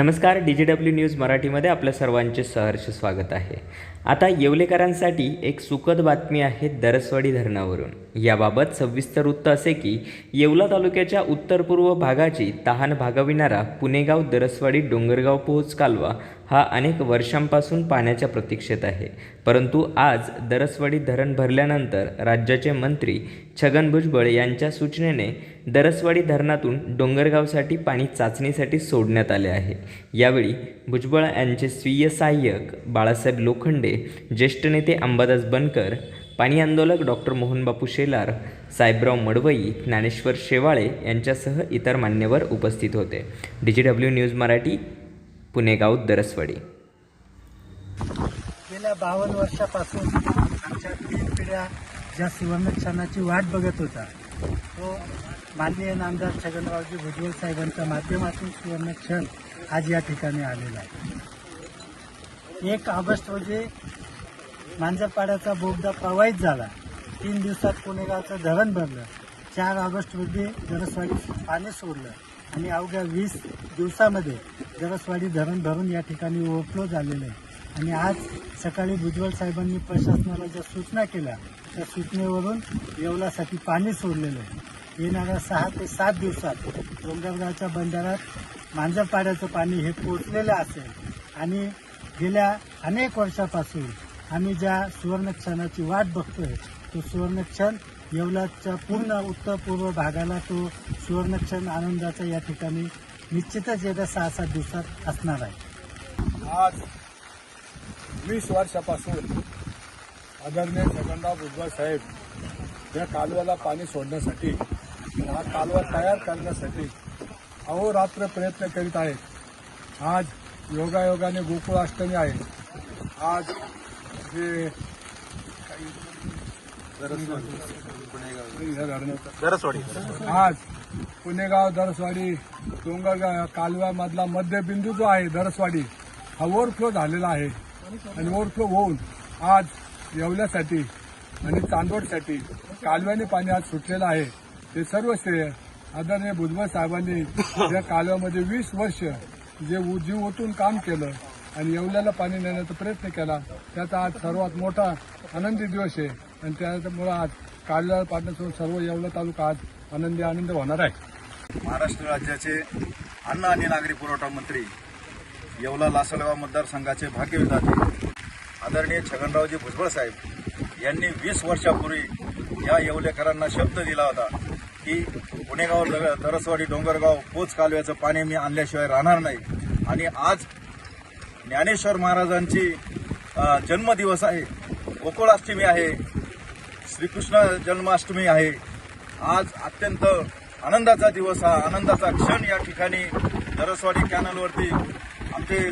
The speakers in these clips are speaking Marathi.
नमस्कार डी जी डब्ल्यू न्यूज मराठीमध्ये आपलं सर्वांचे सहर्ष स्वागत आहे. आता येवलेकरांसाठी एक सुखद बातमी आहे दरसवाडी धरणावरून. याबाबत सविस्तर वृत्त असे की येवला तालुक्याच्या उत्तर पूर्व भागाची तहान भागविणारा पुणेगाव दरसवाडी डोंगरगाव पोहोच कालवा हा अनेक वर्षांपासून पाण्याच्या प्रतीक्षेत आहे. परंतु आज दरसवाडी धरण भरल्यानंतर राज्याचे मंत्री छगन भुजबळ यांच्या सूचनेने दरसवाडी धरणातून डोंगरगावसाठी पाणी चाचणीसाठी सोडण्यात आले आहे. यावेळी भुजबळ यांचे स्वीय सहाय्यक बाळासाहेब लोखंडे ज्येष्ठ नेते अंबादास बनकर पाणी आंदोलक डॉक्टर मोहनबापू शेलार साहेबराव मडवई ज्ञानेश्वर शेवाळे यांच्यासह इतर मान्यवर उपस्थित होते. D G W news Marathi Punegaon Daraswadi. गेल्या बावन्न वर्षापासून आमच्या तीन पिढ्या ज्या सुवर्णक्षणाची वाट बघत होता तो माननीय नामदार छगनरावजी भुजबळ साहेबांच्या माध्यमातून सुवर्णक्षण आज या ठिकाणी आलेला आहे. एक ऑगस्ट रोजी मांजरपाड्याचा बोगदा प्रवाहित झाला. तीन दिवसात पुणेगावचं धरण भरलं. चार ऑगस्ट रोजी जरसवाडी पाणी सोडलं आणि अवघ्या वीस दिवसामध्ये जरसवाडी धरण भरून या ठिकाणी ओव्हरफ्लो झालेलं आहे. आणि आज सकाळी भुजबळ साहेबांनी प्रशासनाला ज्या सूचना केल्या त्या सूचनेवरून येवलासाठी पाणी सोडलेलं आहे. येणाऱ्या सहा ते सात दिवसात डोंगरगावच्या बंधाऱ्यात मांजरपाड्याचं पाणी हे पोचलेलं असेल आणि गेल्या अनेक वर्षापासून आम्ही ज्या सुवर्णक्षणाची वाट बघतोय तो सुवर्णक्षण येवलाच्या पूर्ण उत्तर पूर्व भागाला तो सुवर्णक्षण आनंदाचा या ठिकाणी निश्चितच येत्या सहा सात दिवसात असणार आहे. आज वीस वर्षापासून आदरणीय छगनराव भुजबळ साहेब या कालव्याला पाणी सोडण्यासाठी हा कालवा तयार करण्यासाठी अहोरात्र प्रयत्न करीत आहेत. आज योगायोगाने गोकुळाष्टमी आहे. आज जे आज पुणेगाव दरसवाडी डोंगरगाव कालव्यामधला मध्यबिंदू जो आहे दरसवाडी हा ओव्हरफ्लो झालेला आहे. आणि ओव्हरफ्लो होऊन आज येवल्यासाठी आणि चांदोडसाठी कालव्याने पाणी आज सुटलेलं आहे. ते सर्व श्रेय आदरणीय भुजबळ साहेबांनी या कालव्यामध्ये वीस वर्ष जे उ- जीव ओतून काम केलं आणि येवल्याला पाणी नेण्याचा प्रयत्न केला त्याचा आज सर्वात मोठा आनंदी दिवस आहे. आणि त्यामुळं आज काढल्या पाडण्यासोबत सर्व येवला तालुका आज आनंदी आनंद होणार आहे. महाराष्ट्र राज्याचे अन्न आणि नागरी पुरवठा मंत्री येवला लासलगाव मतदारसंघाचे भाग्यविधाते आदरणीय छगनरावजी भुजबळ साहेब यांनी वीस वर्षापूर्वी या येवलेकरांना शब्द दिला होता की पुणेगाव दर- तरसवाडी डोंगरगाव पोच कालव्याचं पाणी मी आणल्याशिवाय राहणार नाही. आणि आज ज्ञानेश्वर महाराजांची जन्मदिवस आहे. गोकुळाष्टमी आहे. श्रीकृष्ण जन्माष्टमी आहे. आज अत्यंत आनंदाचा दिवस हा. आनंदाचा क्षण या ठिकाणी दरसवाडी कॅनलवरती आमचे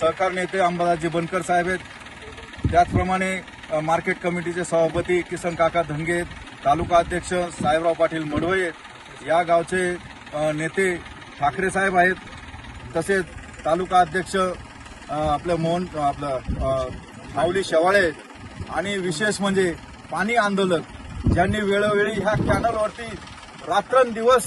सहकार नेते अंबादासजी बनकर साहेब आहेत. त्याचप्रमाणे मार्केट कमिटीचे सभापती किसन काका धनगे तालुका अध्यक्ष साहेबराव पाटील मडवई आहेत. या गावचे नेते ठाकरे साहेब आहेत. तसेच तालुका अध्यक्ष आपलं मोहन आपलं माऊली शेवाळे आणि विशेष म्हणजे पाणी आंदोलक ज्यांनी वेळोवेळी ह्या कॅनलवरती रात्रंदिवस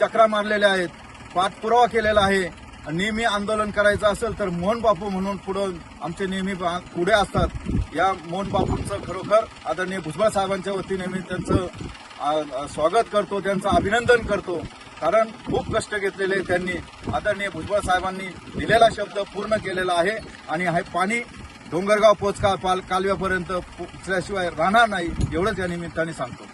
चक्रा मारलेल्या आहेत पाठपुरावा केलेला आहे. नेहमी आंदोलन करायचं असेल तर मोहन बापू म्हणून पुढं आमचे नेहमी पुढे असतात. या मोहन बापूंचं खरोखर आदरणीय भुजबळ साहेबांच्या वतीने मी त्यांचं स्वागत करतो त्यांचं अभिनंदन करतो. कारण खूप कष्ट घेतलेले त्यांनी. आदरणीय भुजबळ साहेबांनी दिलेला शब्द पूर्ण केलेला आहे. आणि हे पाणी डोंगरगाव पोचका पाल कालव्यापर्यंत पोचल्याशिवाय राहणार नाही एवढंच या निमित्ताने सांगतो.